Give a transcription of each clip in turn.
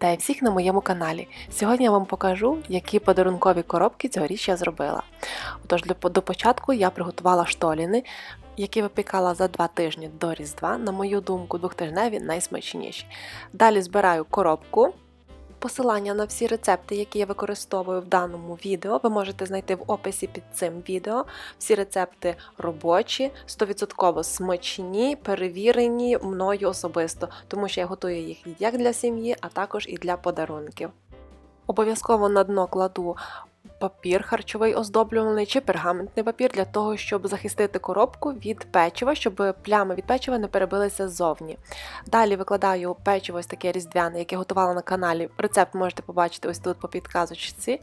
Вітаю всіх на моєму каналі. Сьогодні я вам покажу, які подарункові коробки цьогоріч я зробила. Отож, до початку я приготувала штоліни, які випікала за два тижні до Різдва. На мою думку, двохтижневі найсмачніші. Далі збираю коробку. Посилання на всі рецепти, які я використовую в даному відео, ви можете знайти в описі під цим відео. Всі рецепти робочі, 100% смачні, перевірені мною особисто, тому що я готую їх як для сім'ї, а також і для подарунків. Обов'язково на дно кладу папір харчовий оздоблюваний чи пергаментний папір для того, щоб захистити коробку від печива, щоб плями від печива не перебилися ззовні. Далі викладаю печиво ось таке різдвяне, яке готувала на каналі. Рецепт можете побачити ось тут по підказочці.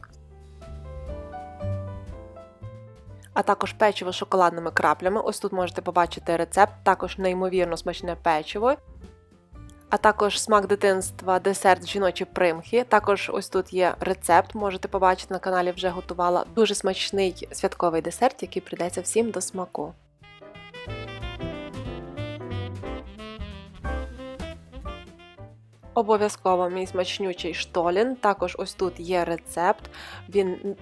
А також печиво з шоколадними краплями. Ось тут можете побачити рецепт, також неймовірно смачне печиво. А також смак дитинства, десерт жіночі примхи. Також ось тут є рецепт, можете побачити на каналі вже готувала дуже смачний святковий десерт, який прийдеться всім до смаку. Обов'язково мій смачнючий штолін. Також ось тут є рецепт. Він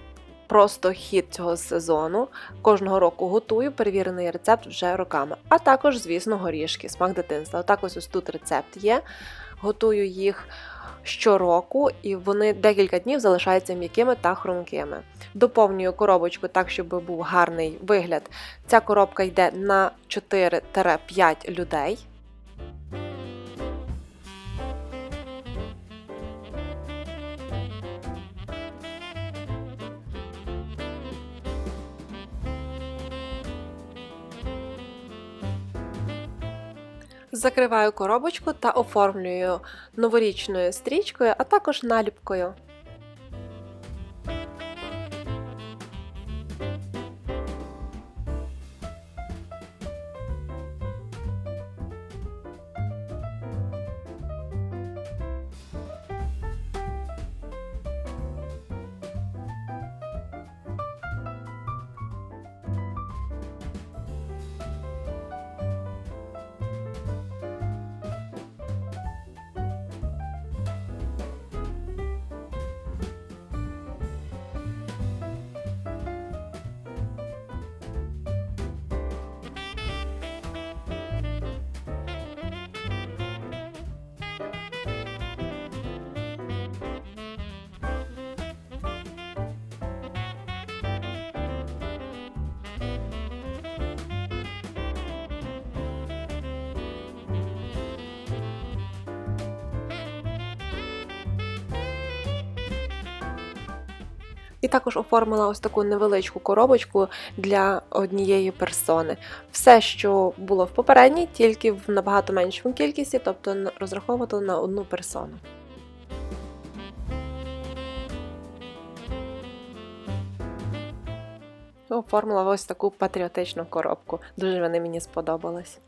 просто хід цього сезону. Кожного року готую перевірений рецепт вже роками. А також, звісно, горішки, смак дитинства. Отак ось ось тут рецепт є. Готую їх щороку, і вони декілька днів залишаються м'якими та хрумкими. Доповнюю коробочку так, щоб був гарний вигляд. Ця коробка йде на 4-5 людей. Закриваю коробочку та оформлюю новорічною стрічкою, а також наліпкою. І також оформила ось таку невеличку коробочку для однієї персони. Все, що було в попередній, тільки в набагато меншому кількості, тобто розраховувала на одну персону. Оформила ось таку патріотичну коробку. Дуже вони мені сподобались.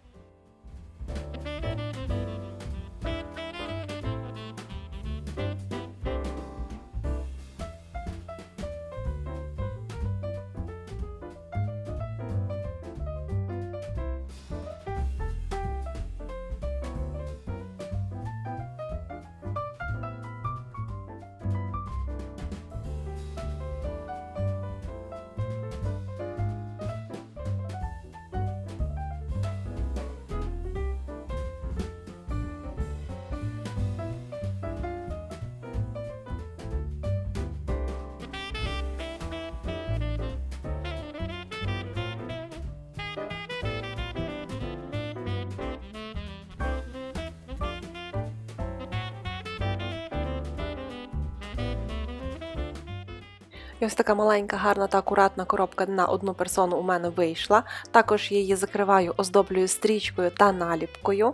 І ось така маленька, гарна та акуратна коробка на одну персону у мене вийшла. Також її закриваю, оздоблюю стрічкою та наліпкою.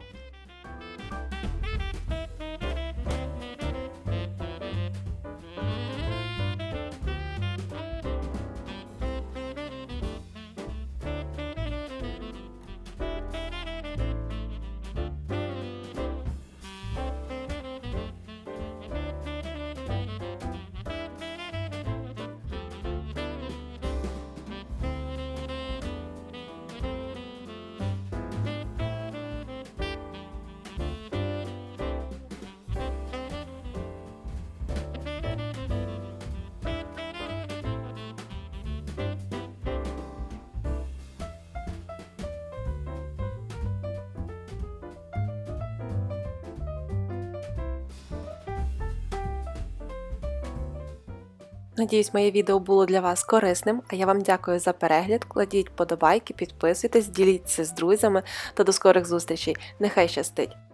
Надіюсь, моє відео було для вас корисним, а я вам дякую за перегляд. Кладіть подобайки, підписуйтесь, діліться з друзями та до скорих зустрічей. Нехай щастить!